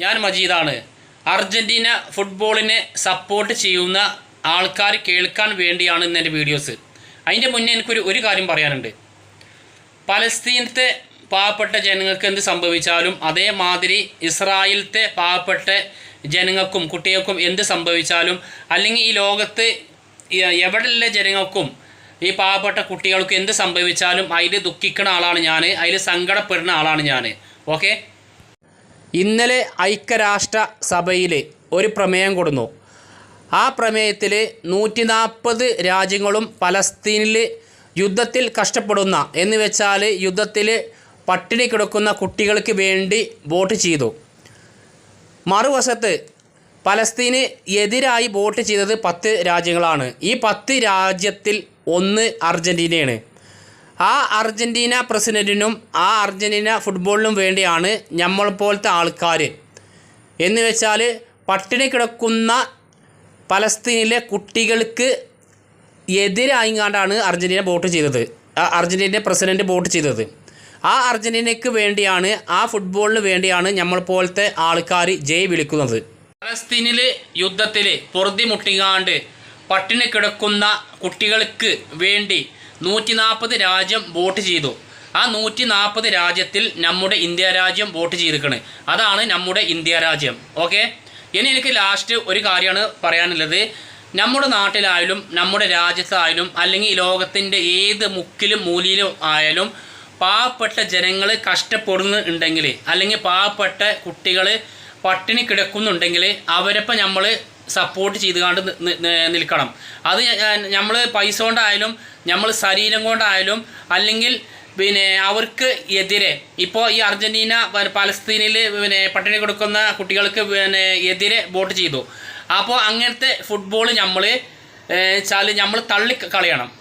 ഞാൻ മജീദാണ്. അർജന്റീന ഫുട്ബോളിനെ സപ്പോർട്ട് ചെയ്യുന്ന ആൾക്കാർ കേൾക്കാൻ വേണ്ടിയാണ് ഇന്ന് എന്റെ വീഡിയോസ് അതിന്റെ മുന്നേ എനിക്കൊരു ഒരു കാര്യം പറയാനുണ്ട്. പലസ്തീനത്തെ പാവപ്പെട്ട ജനങ്ങൾക്ക് എന്ത് സംഭവിച്ചാലും അതേമാതിരി ഇസ്രായേലത്തെ പാവപ്പെട്ട ജനങ്ങൾക്കും കുട്ടികൾക്കും എന്ത് സംഭവിച്ചാലും അല്ലെങ്കിൽ ഈ ലോകത്ത് എവിടെയുള്ള ജനങ്ങൾക്കും ഈ പാവപ്പെട്ട കുട്ടികൾക്കും എന്ത് സംഭവിച്ചാലും അതിൽ ദുഃഖിക്കുന്ന ആളാണ് ഞാൻ. അതിൽ സങ്കടപ്പെടുന്ന ആളാണ് ഞാൻ. ഓക്കെ ഇന്നലെ ഐക്യരാഷ്ട്ര സഭയിൽ ഒരു പ്രമേയം കൊടുന്നു. ആ പ്രമേയത്തിൽ നൂറ്റി നാൽപ്പത് രാജ്യങ്ങളും പലസ്തീനിൽ യുദ്ധത്തിൽ കഷ്ടപ്പെടുന്ന എന്ന് വെച്ചാൽ യുദ്ധത്തിൽ പട്ടിണി കിടക്കുന്ന കുട്ടികൾക്ക് വേണ്ടി വോട്ട് ചെയ്തു. മറുവശത്ത് പലസ്തീന് എതിരായി വോട്ട് ചെയ്തത് പത്ത് രാജ്യങ്ങളാണ്. ഈ പത്ത് രാജ്യത്തിൽ ഒന്ന് അർജന്റീനയാണ് ആ അർജന്റീന പ്രസിഡന്റിനും ആ അർജന്റീന ഫുട്ബോളിനും വേണ്ടിയാണ് നമ്മൾ പോലത്തെ ആൾക്കാർ എന്ന് വെച്ചാൽ പട്ടിണി കിടക്കുന്ന പലസ്തീനിലെ കുട്ടികൾക്ക് എതിരായിങ്ങാണ്ടാണ് അർജന്റീന വോട്ട് ചെയ്തത്. അർജന്റീന പ്രസിഡന്റ് വോട്ട് ചെയ്തത്. ആ അർജന്റീനയ്ക്ക് വേണ്ടിയാണ് ആ ഫുട്ബോളിന് വേണ്ടിയാണ് നമ്മൾ പോലത്തെ ആൾക്കാർ ജയ് വിളിക്കുന്നത്. പലസ്തീനിൽ യുദ്ധത്തിൽ പൊറുതി മുട്ടിങ്ങാണ്ട് പട്ടിണി കിടക്കുന്ന കുട്ടികൾക്ക് വേണ്ടി നൂറ്റി നാൽപ്പത് രാജ്യം വോട്ട് ചെയ്തു. ആ നൂറ്റി നാൽപ്പത് രാജ്യത്തിൽ നമ്മുടെ ഇന്ത്യ രാജ്യം വോട്ട് ചെയ്തിരിക്കണ്. അതാണ് നമ്മുടെ ഇന്ത്യ രാജ്യം. ഓക്കെ? ഇനി എനിക്ക് ലാസ്റ്റ് ഒരു കാര്യമാണ് പറയാനുള്ളത്. നമ്മുടെ നാട്ടിലായാലും നമ്മുടെ രാജ്യത്തായാലും അല്ലെങ്കിൽ ലോകത്തിന്റെ ഏത് മുക്കിലും മൂലയിലും ആയാലും പാവപ്പെട്ട ജനങ്ങൾ കഷ്ടപ്പെടുന്നുണ്ടെങ്കിൽ അല്ലെങ്കിൽ പാവപ്പെട്ട കുട്ടികൾ പട്ടിണി കിടക്കുന്നുണ്ടെങ്കിൽ അവരപ്പം നമ്മൾ സപ്പോർട്ട് നി- നി- നിൽക്കണം. അത് നമ്മൾ പൈസ കൊണ്ടായാലും നമ്മൾ ശരീരം കൊണ്ടായാലും അല്ലെങ്കിൽ പിന്നെ അവർക്ക് എതിരെ ഇപ്പോൾ ഈ അർജന്റീന പലസ്തീനിൽ പിന്നെ പട്ടിണി കൊടുക്കുന്ന കുട്ടികൾക്ക് പിന്നെ എതിരെ വോട്ട് ചെയ്തു. അപ്പോൾ അങ്ങനത്തെ ഫുട്ബോൾ നമ്മൾ വെച്ചാൽ നമ്മൾ തള്ളി കളയണം.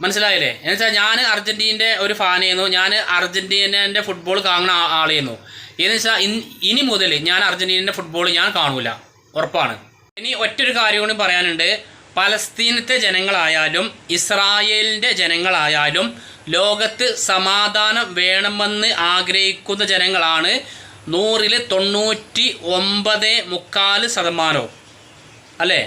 മനസ്സിലായില്ലേ? എന്ന് വെച്ചാൽ ഞാൻ അർജന്റീന്റെ ഒരു ഫാനായിരുന്നു. ഞാൻ അർജന്റീനന്റെ ഫുട്ബോൾ കാണുന്ന ആളായിരുന്നു. എന്ന് വെച്ചാൽ ഇനി മുതൽ ഞാൻ അർജന്റീനന്റെ ഫുട്ബോൾ ഞാൻ കാണൂല. ഉറപ്പാണ്. ഇനി ഒറ്റൊരു കാര്യം കൂടി പറയാനുണ്ട്. പലസ്തീനത്തെ ജനങ്ങളായാലും ഇസ്രായേലിന്റെ ജനങ്ങളായാലും ലോകത്ത് സമാധാനം വേണമെന്ന് ആഗ്രഹിക്കുന്ന ജനങ്ങളാണ് നൂറിൽ തൊണ്ണൂറ്റി ഒമ്പത് മുക്കാൽ ശതമാനവും. അല്ലേ?